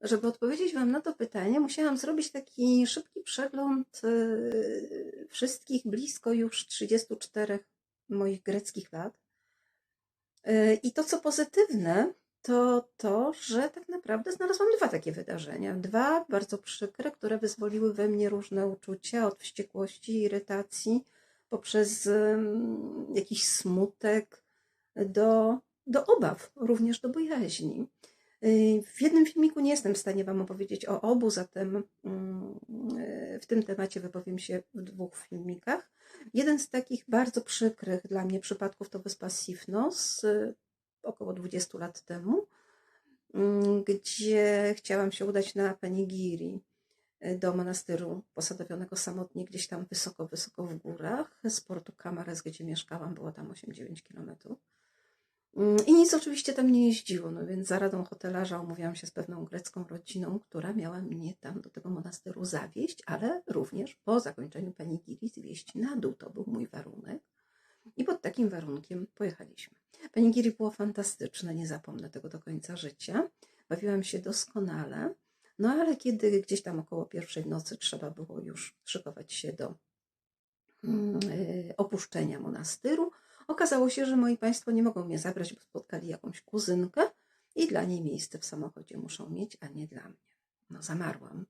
żeby odpowiedzieć Wam na to pytanie, musiałam zrobić taki szybki przegląd y, wszystkich blisko już 34 moich greckich lat. Y, I to, co pozytywne, to to, że tak naprawdę znalazłam dwa takie wydarzenia. Dwa bardzo przykre, które wyzwoliły we mnie różne uczucia od wściekłości, irytacji, poprzez jakiś smutek, do, do obaw, również do bojaźni. Y, W jednym filmiku nie jestem w stanie Wam opowiedzieć o obu, zatem mm, y, w tym temacie wypowiem się w dwóch filmikach. Jeden z takich bardzo przykrych dla mnie przypadków to wyspa Sifnos, y, około 20 lat temu, mm, gdzie chciałam się udać na Panigiri do monastyru posadowionego samotnie gdzieś tam wysoko, wysoko w górach. Z portu Kamares, gdzie mieszkałam, było tam 8-9 kilometrów. Mm, I nic oczywiście tam nie jeździło, no więc za radą hotelarza umówiłam się z pewną grecką rodziną, która miała mnie tam do tego monasteru zawieźć, ale również po zakończeniu panigiri zwieść na dół. To był mój warunek. I pod takim warunkiem pojechaliśmy. Panigiri było fantastyczne, nie zapomnę tego do końca życia. Bawiłam się doskonale, no ale kiedy gdzieś tam około pierwszej nocy trzeba było już szykować się do mm, y, opuszczenia monastyru, Okazało się, że moi państwo nie mogą mnie zabrać, bo spotkali jakąś kuzynkę i dla niej miejsce w samochodzie muszą mieć, a nie dla mnie. No zamarłam.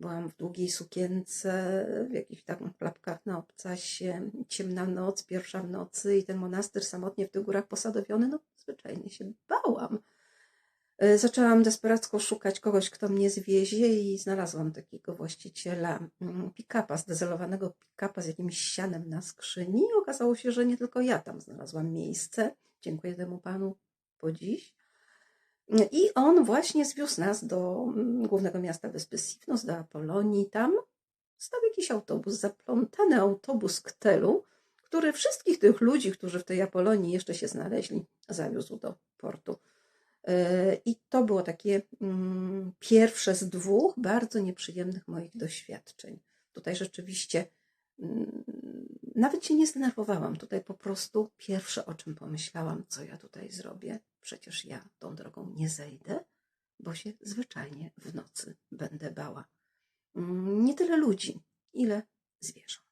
Byłam w długiej sukience, w jakichś tam klapkach na obcasie, ciemna noc, pierwsza w nocy i ten monaster samotnie w tych górach posadowiony, no zwyczajnie się bałam. E, Zaczęłam desperacko szukać kogoś, kto mnie zwiezie i znalazłam takiego właściciela mm, pick-upa, zdezelowanego pick-upa z jakimś sianem na skrzyni. Okazało się, że nie tylko ja tam znalazłam miejsce. Dziękuję temu panu po dziś. I on właśnie zwiózł nas do mm, głównego miasta wyspy Sifnos, do Apolonii. Tam stał jakiś autobus, zaplątany autobus Ktelu, który wszystkich tych ludzi, którzy w tej Apolonii jeszcze się znaleźli, zawiózł do portu. E, I to było takie mm, pierwsze z dwóch bardzo nieprzyjemnych moich doświadczeń. Tutaj rzeczywiście mm, nawet się nie zdenerwowałam. Tutaj po prostu pierwsze, o czym pomyślałam, co ja tutaj zrobię. Przecież ja tą drogą nie zejdę, bo się zwyczajnie w nocy będę bała. Mm, Nie tyle ludzi, ile zwierząt.